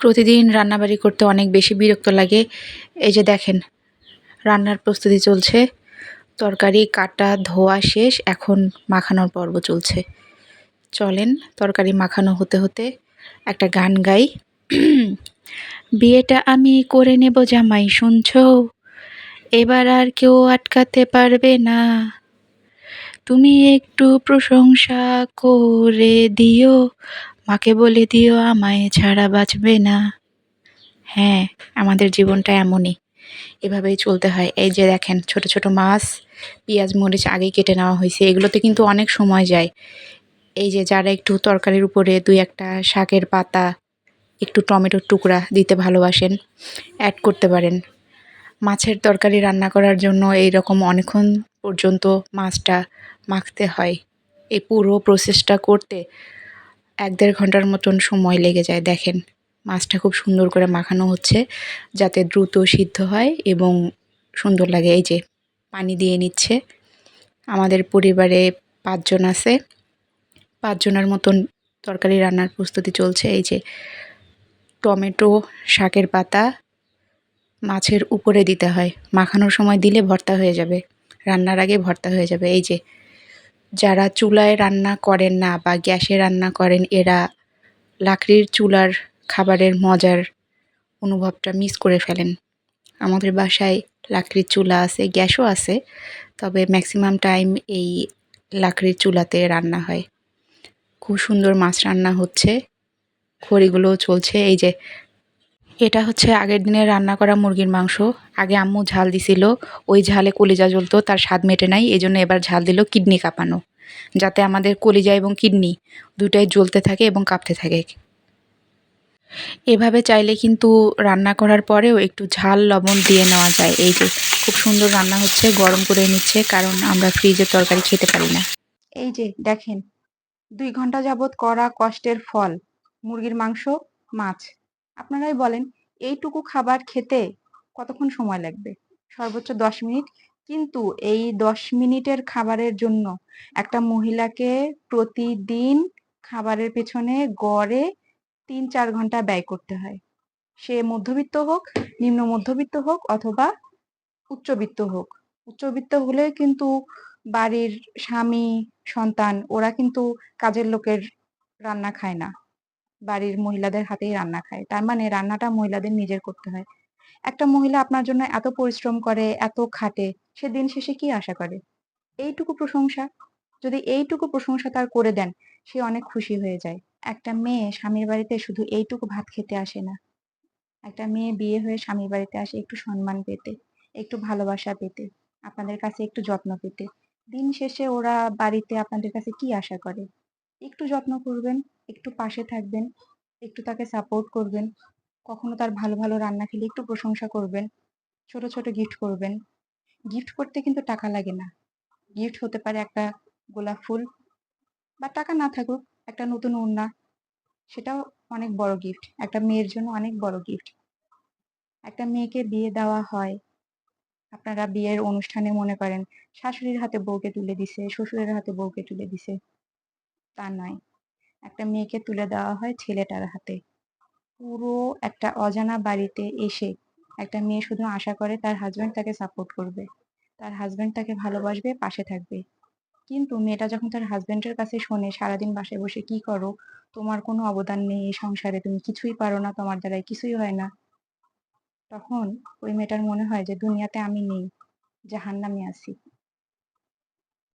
প্রতিদিন রান্নাবাড়ি করতে অনেক বেশি বিরক্ত লাগে। এই যে দেখেন, রান্নার প্রস্তুতি চলছে। তরকারি, কাটা, ধোয়া শেষ, এখন মাখানোর পর্ব চলছে। চলেন, তরকারি মাখানো হতে হতে একটা গান গাই। বিয়েটা আমি করে নেব জামাই, শুনছ? এবার আর কেউ আটকাতে পারবে না। তুমি একটু প্রশংসা করে দিও। মাকে বলে দিও, আমায় ছাড়া বাঁচবে না। হ্যাঁ আমাদের জীবনটা এমনই। এভাবেই চলতে হয়। এই যে দেখেন, ছোট ছোট মাছ, পেঁয়াজ, মরিচ আগেই কেটে নেওয়া হয়েছে। এগুলোতে কিন্তু অনেক সময় যায়। এই যে যারা একটু তরকারির উপরে দুই একটা শাকের পাতা, একটু টমেটোর টুকরা দিতে ভালোবাসেন অ্যাড করতে পারেন। মাছের তরকারি রান্না করার জন্য এই রকম অনেকক্ষণ পর্যন্ত মাছটা মাখতে হয়। এই পুরো প্রসেসটা করতে এক দেড় ঘণ্টার মতন সময় লেগে যায়, দেখেন। মাছটা খুব সুন্দর করে মাখানো হচ্ছে যাতে দ্রুত সিদ্ধ হয় এবং সুন্দর লাগে। এই যে, পানি দিয়ে নিচ্ছে। আমাদের পরিবারে পাঁচজন আছে। পাঁচজনের মতন তরকারি রান্নার প্রস্তুতি চলছে। এই যে, টমেটো, শাকের পাতা মাছের উপরে দিতে হয়। মাখানোর সময় দিলে ভর্তা হয়ে যাবে। রান্নার আগে ভর্তা হয়ে যাবে। এই যে যারা চুলায় রান্না করেন না বা গ্যাসে রান্না করেন, এরা লাকড়ির চুলার খাবারের মজার অনুভবটা মিস করে ফেলেন। আমাদের বাসায় লাকড়ির চুলা আছে, গ্যাসও আছে, তবে ম্যাক্সিমাম টাইম এই লাকড়ির চুলাতে রান্না হয়। খুব সুন্দর মাছ রান্না হচ্ছে, খড়িগুলোও চলছে, এই যে এটা হচ্ছে আগের দিনে রান্না করা মুরগির মাংস। আগে আম্মু ঝাল দিছিল, ওই ঝালে কলিজা জ্বলতো, তার স্বাদ মেটে নাই এই জন্য এবার ঝাল দিল কিডনি কাঁপানো। যাতে আমাদের কলিজা এবং কিডনি দুটাই জ্বলতে থাকে এবং কাঁপতে থাকে। এভাবে চাইলে কিন্তু রান্না করার পরেও একটু ঝাল লবণ দিয়ে নেওয়া যায়। এই যে, খুব সুন্দর রান্না হচ্ছে, গরম করে নিচ্ছে, কারণ আমরা ফ্রিজে তরকারি খেতে পারি না। এই যে, দেখেন, দুই ঘণ্টা যাবৎ করা কষ্টের ফল, মুরগির মাংস, মাছ। আপনারাই বলেন, এইটুকু খাবার খেতে কতক্ষণ সময় লাগবে? সর্বোচ্চ দশ মিনিট। কিন্তু এই দশ মিনিটের খাবারের জন্য একটা মহিলাকে প্রতিদিন খাবারের পেছনে গড়ে তিন চার ঘণ্টা ব্যয় করতে হয়। সে মধ্যবিত্ত হোক, নিম্ন মধ্যবিত্ত হোক অথবা উচ্চবিত্ত হোক। উচ্চবিত্ত হলে কিন্তু বাড়ির স্বামী, সন্তান ওরা কিন্তু কাজের লোকের রান্না খায় না। বাড়ির মহিলাদের হাতেই রান্না খায়। তার মানে রান্নাটা মহিলাদের নিজের করতে হয়। একটা মহিলা আপনার জন্য এত পরিশ্রম করে, এত খাটে, সে দিন শেষে কি আশা করে? এইটুকু প্রশংসা। যদি এইটুকু প্রশংসা তার করে দেন, সে অনেক খুশি হয়ে যায়। একটা মেয়ে স্বামীর বাড়িতে শুধু এইটুকু ভাত খেতে আসে না। একটা মেয়ে বিয়ে হয়ে স্বামীর বাড়িতে আসে একটু সম্মান পেতে, একটু ভালোবাসা পেতে, আপনাদের কাছে একটু যত্ন পেতে। দিন শেষে ওরা বাড়িতে আপনাদের কাছে কি আশা করে? একটু যত্ন করবেন, একটু পাশে থাকবেন, একটু তাকে সাপোর্ট করবেন, কখনো তার ভালো ভালো রান্না খেলে একটু প্রশংসা করবেন, ছোট ছোট গিফট করবেন। গিফট করতে কিন্তু টাকা লাগে না। গিফট হতে পারে একটা গোলাপ ফুল বা টাকা না থাকুক, একটা নতুন ওড়না, সেটাও অনেক বড় গিফট একটা মেয়ের জন্য অনেক বড় গিফট একটা মেয়েকে বিয়ে দেওয়া হয়, আপনারা বিয়ের অনুষ্ঠানে মনে করেন, শাশুড়ির হাতে বউকে তুলে দিছে, শ্বশুরের হাতে বউকে তুলে দিছে। তা নয়। একটা মেয়েকে তুলে দেওয়া হয় ছেলেটার হাতে। পুরো একটা অজানা বাড়িতে এসে একটা মেয়ে শুধু আশা করে তার হাজব্যান্ড তাকে সাপোর্ট করবে। তার হাজব্যান্ড তাকে ভালোবাসবে, পাশে থাকবে। কিন্তু মেয়েটা যখন তার হাজবেন্ডের কাছে শোনে, সারাদিন বাসায় বসে কি করো? তোমার কোনো অবদান নেই এই সংসারে, তুমি কিছুই পারো না, তোমার দ্বারাই কিছুই হয় না। তখন ওই মেয়েটার মনে হয় যে, দুনিয়াতে আমি নেই, জাহান্নামে আছি।